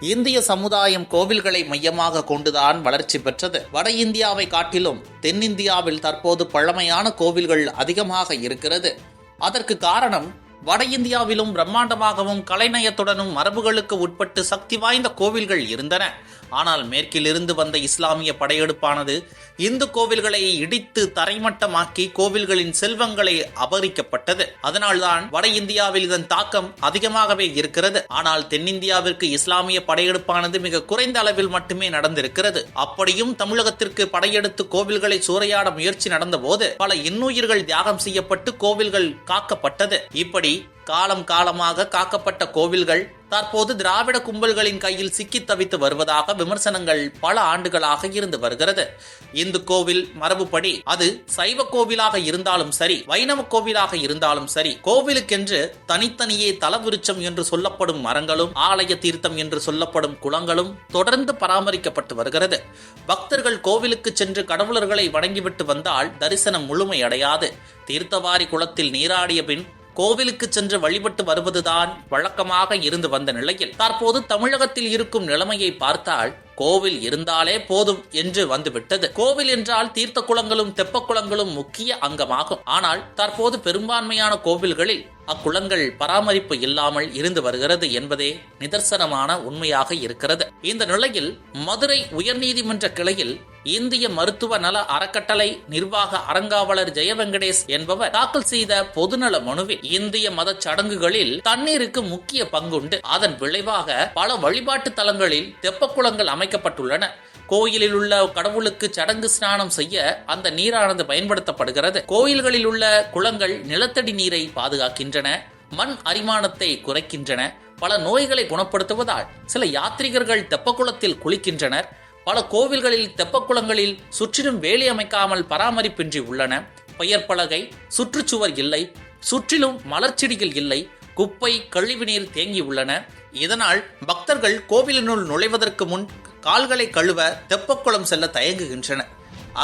இந்திய சமுதாயம் கோவில்களை மையமாக கொண்டுதான் வளர்ச்சி பெற்றது. வட இந்தியாவை காட்டிலும் தென்னிந்தியாவில் தற்போது பழமையான கோவில்கள் அதிகமாக இருக்கிறது. அதற்கு காரணம் வட இந்தியாவிலும் பிரம்மாண்டமாகவும் கலைநயத்துடனும் மரபுகளுக்கு உட்பட்டு சக்தி வாய்ந்த கோவில்கள் இருந்தன. ஆனால் மேற்கிலிருந்து வந்த இஸ்லாமிய படையெடுப்பானது இந்து கோவில்களை இடித்து தரைமட்டமாக்கி கோவில்களின் செல்வங்களை அபகரிக்கப்பட்டது. அதனால்தான் வட இந்தியாவில் இதன் தாக்கம் அதிகமாகவே இருக்கிறது. ஆனால் தென்னிந்தியாவிற்கு இஸ்லாமிய படையெடுப்பானது மிக குறைந்த அளவில் மட்டுமே நடந்திருக்கிறது. அப்படியும் தமிழகத்திற்கு படையெடுத்து கோவில்களை சூறையாட முயற்சி நடந்தபோது பல இன்னுயிர்கள் தியாகம் செய்யப்பட்டு கோவில்கள் காக்கப்பட்டது. இப்படி காலம் காலமாக காக்கப்பட்ட கோவில்கள் தற்போது திராவிட கும்பல்களின் கையில் சிக்கி தவித்து வருவதாக விமர்சனங்கள் பல ஆண்டுகளாக இருந்து வருகிறது. இந்து கோவில் மரபுப்படி அது சைவ கோவிலாக இருந்தாலும் சரி வைணவ கோவிலாக இருந்தாலும் சரி கோவிலுக்கென்று தனித்தனியே தலவிருச்சம் என்று சொல்லப்படும் மரங்களும் ஆலய தீர்த்தம் என்று சொல்லப்படும் குளங்களும் தொடர்ந்து பராமரிக்கப்பட்டு வருகிறது. பக்தர்கள் கோவிலுக்கு சென்று கடவுளர்களை வணங்கிவிட்டு வந்தால் தரிசனம் முழுமையடையாது. தீர்த்தவாரி குளத்தில் நீராடிய பின் கோவிலுக்கு சென்று வழிபட்டு வருவதுதான் வழக்கமாக இருந்து வந்த நிலையில். தற்போது தமிழகத்தில் இருக்கும் நிலைமையை பார்த்தால் கோவில் இருந்தாலே போதும் என்று வந்துவிட்டது. கோவில் என்றால் தீர்த்த குளங்களும் தெப்ப குளங்களும் முக்கிய அங்கமாகும். ஆனால் தற்போது பெரும்பான்மையான கோவில்களில் அக்குளங்கள் பராமரிப்பு இல்லாமல் இருந்து வருகிறது என்பதே நிதர்சனமான உண்மையாக இருக்கிறது. இந்த நிலையில் மதுரை உயர்நீதிமன்ற கிளையில் இந்திய மருத்துவ நல அறக்கட்டளை நிர்வாக அறங்காவலர் ஜெயவெங்கடேஷ் என்பவர் தாக்கல் செய்த பொதுநல மனுவில் இந்திய மத சடங்குகளில் தண்ணீருக்கு முக்கிய பங்குண்டு. அதன் விளைவாக பல வழிபாட்டு தலங்களில் தெப்பக்குளங்கள் அமைக்கப்பட்டுள்ளன. கோயிலில் உள்ள கடவுளுக்கு சடங்கு ஸ்நானம் செய்ய அந்த நீரானது பயன்படுத்தப்படுகிறது. கோயில்களில் உள்ள குளங்கள் நிலத்தடி நீரை பாதுகாக்கின்றன மண் அரிமானத்தை குறைக்கின்றன பல நோய்களை குணப்படுத்துவதால் சில யாத்ரிகர்கள் தெப்பக்குளத்தில் குளிக்கின்றனர். பல கோவில்களில் தெப்பக்குளங்களில் சுற்றிலும் வேலி அமைக்காமல் பராமரிப்பின்றி உள்ளன. பெயர் பலகை சுற்றுச்சுவர் இல்லை சுற்றிலும் மலர்ச்செடிகள் இல்லை குப்பை கழிவுநீர் தேங்கி உள்ளன. இதனால் பக்தர்கள் கோவிலினுள் நுழைவதற்கு முன் கால்களை கழுவ தெப்பக்குளம் செல்ல தயங்குகின்றன.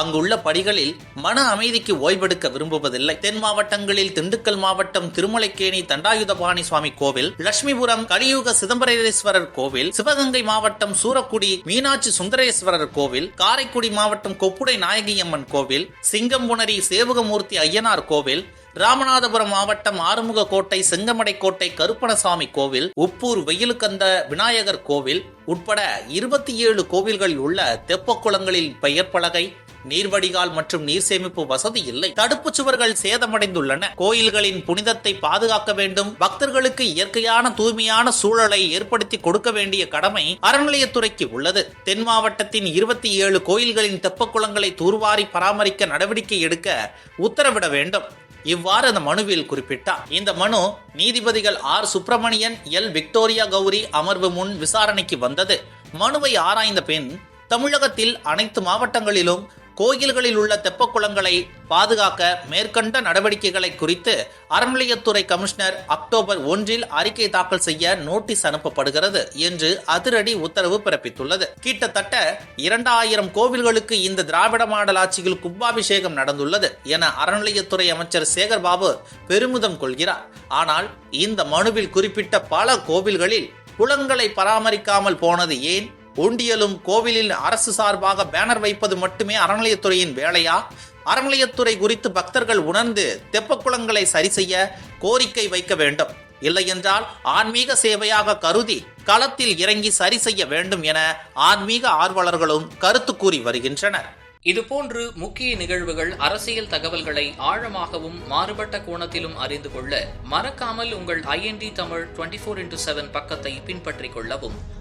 அங்குள்ள படிகளில் மன அமைதிக்கு ஓய்வெடுக்க விரும்புவதில்லை. தென் மாவட்டங்களில் திண்டுக்கல் மாவட்டம் திருமலைக்கேணி தண்டாயுதபாணி சுவாமி கோவில் லட்சுமிபுரம் கலியுக சிதம்பரேஸ்வரர் கோவில் சிவகங்கை மாவட்டம் சூரக்குடி மீனாட்சி சுந்தரேஸ்வரர் கோவில் காரைக்குடி மாவட்டம் கொப்புடை நாயகியம்மன் கோவில் சிங்கம்புணரி சேவகமூர்த்தி ஐயனார் கோவில் ராமநாதபுரம் மாவட்டம் ஆறுமுக கோட்டை செங்கமடை கோட்டை கருப்பணசாமி கோவில் உப்பூர் வெயிலுக்கந்த விநாயகர் கோவில் உட்பட இருபத்தி ஏழு கோவில்களில் உள்ள தெப்பக்குளங்களில் பெயர் பலகை நீர்வடிகால் மற்றும் நீர் சேமிப்பு வசதி இல்லை. தடுப்பு சுவர்கள் சேதமடைந்துள்ளன. கோயில்களின் புனிதத்தை பாதுகாக்க வேண்டும். பக்தர்களுக்கு இயற்கையான தூய்மையான சூழலை ஏற்படுத்தி கொடுக்க வேண்டிய கடமை அறநிலையத்துறைக்கு உள்ளது. தென் மாவட்டத்தின் இருபத்தி ஏழு கோயில்களின் தெப்பக்குளங்களை தூர்வாரி பராமரிக்க நடவடிக்கை எடுக்க உத்தரவிட வேண்டும். இவ்வாறு அந்த மனுவில் குறிப்பிட்டார். இந்த மனு நீதிபதிகள் R. Subramanian L. Victoria Gowri அமர்வு முன் விசாரணைக்கு வந்தது. மனுவை ஆராய்ந்த பின் தமிழகத்தில் அனைத்து மாவட்டங்களிலும் கோயில்களில் உள்ள தெப்பக்குளங்களை பாதுகாக்க மேற்கண்ட நடவடிக்கைகளை குறித்து அறநிலையத்துறை கமிஷனர் அக்டோபர் ஒன்றில் அறிக்கை தாக்கல் செய்ய நோட்டீஸ் அனுப்பப்படுகிறது என்று அதிரடி உத்தரவு பிறப்பித்துள்ளது. கிட்டத்தட்ட இரண்டாயிரம் கோவில்களுக்கு இந்த திராவிட மாடல் ஆட்சியில் கும்பாபிஷேகம் நடந்துள்ளது என அறநிலையத்துறை அமைச்சர் சேகர்பாபு பெருமிதம் கொள்கிறார். ஆனால் இந்த மனுவில் குறிப்பிட்ட பல கோவில்களில் குளங்களை பராமரிக்காமல் போனது ஏன்? ஒண்டியலும் கோவிலில் அரசு சார்பாக பேனர் வைப்பது மட்டுமே அறநிலையத்துறையின் வேலையா? அறநிலையத்துறை குறித்து பக்தர்கள் உணர்ந்து தெப்பக்குளங்களை சரி செய்ய கோரிக்கை வைக்க வேண்டும். இல்லையென்றால் ஆன்மீக சேவையாக கருதி களத்தில் இறங்கி சரி செய்ய வேண்டும் என ஆன்மீக ஆர்வலர்களும் கருத்து கூறி வருகின்றனர். இதுபோன்று முக்கிய நிகழ்வுகள் அரசியல் தகவல்களை ஆழமாகவும் மாறுபட்ட கோணத்திலும் அறிந்து கொள்ள மறக்காமல் உங்கள் IND Tamil twenty four into seven பக்கத்தை பின்பற்றிக் கொள்ளவும்.